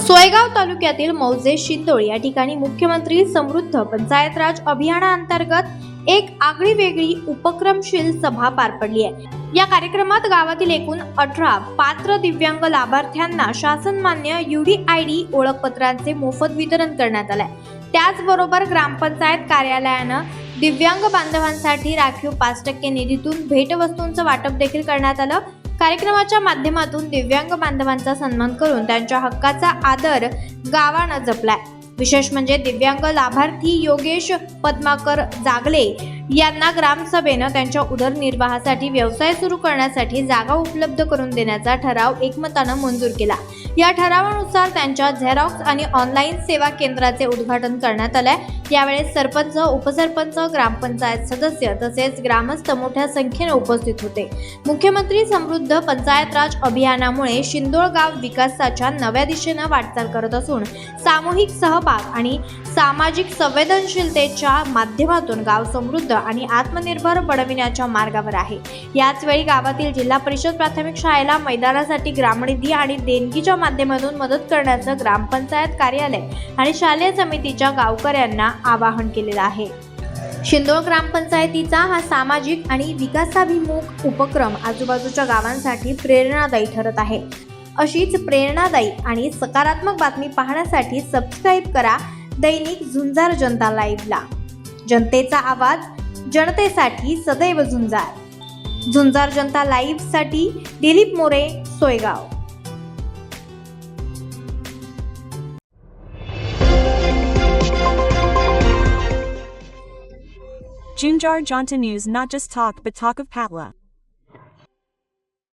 सोयगाव तालुक्यातील मौजे शिंदोळ या ठिकाणी मुख्यमंत्री समृद्ध पंचायत राज अभियानाअंतर्गत एक आगळी वेगळी उपक्रमशील सभा पार पडली आहे. या कार्यक्रमात गावातील एकूण अठरा पात्र दिव्यांग लाभार्थ्यांना शासनमान्य यूडीआयडी ओळखपत्रांचे मोफत वितरण करण्यात आलंय. त्याचबरोबर ग्रामपंचायत कार्यालयानं दिव्यांग बांधवांसाठी राखीव पाच टक्के निधीतून भेटवस्तूंचं वाटप देखील करण्यात आलं. कार्यक्रमाच्या माध्यमातून दिव्यांग बांधवांचा सन्मान करून त्यांच्या हक्काचा आदर गावानं जपलाय. विशेष म्हणजे दिव्यांग लाभार्थी योगेश पद्माकर जागले यांना ग्रामसभेनं त्यांच्या उदरनिर्वाहासाठी व्यवसाय सुरू करण्यासाठी जागा उपलब्ध करून देण्याचा ठराव एकमतानं मंजूर केला. या ठरावानुसार त्यांच्या झेरॉक्स आणि ऑनलाईन सेवा केंद्राचे उद्घाटन करण्यात आलंय. यावेळेस सरपंच उपसरपंच ग्रामपंचायत सदस्य तसेच ग्रामस्थ मोठ्या संख्येने उपस्थित होते. मुख्यमंत्री समृद्ध पंचायत राज अभियानामुळे शिंदोळ गाव विकासाच्या नव्या दिशेनं वाटचाल करत असून सामूहिक सहभाग आणि सामाजिक संवेदनशीलतेच्या माध्यमातून गाव समृद्ध आणि आत्मनिर्भर बनविण्याच्या मार्गावर आहे. याचवेळी गावातील जिल्हा परिषद प्राथमिक शाळेला मैदानासाठी ग्रामनिधी आणि देणगीच्या माध्यमातून मदत करण्याचं ग्रामपंचायत कार्यालय आणि शालेय समितीच्या गावकऱ्यांना आवाहन केलेलं आहे. शिंदोळ ग्रामपंचायतीचा हा सामाजिक आणि विकासाभिमुख उपक्रम आजूबाजूच्या गावांसाठी प्रेरणादायी ठरत आहे. अशीच प्रेरणादायी आणि सकारात्मक बातमी पाहण्यासाठी सबस्क्राईब करा. दैनिक झुंजार जनता लाईव्हला जनतेचा आवाज जनतेसाठी सदैव झुंजार. झुंजार जनता लाईव्हसाठी Dilip More Soygaon. Junjar Jonta News not just talk but talk of Patla.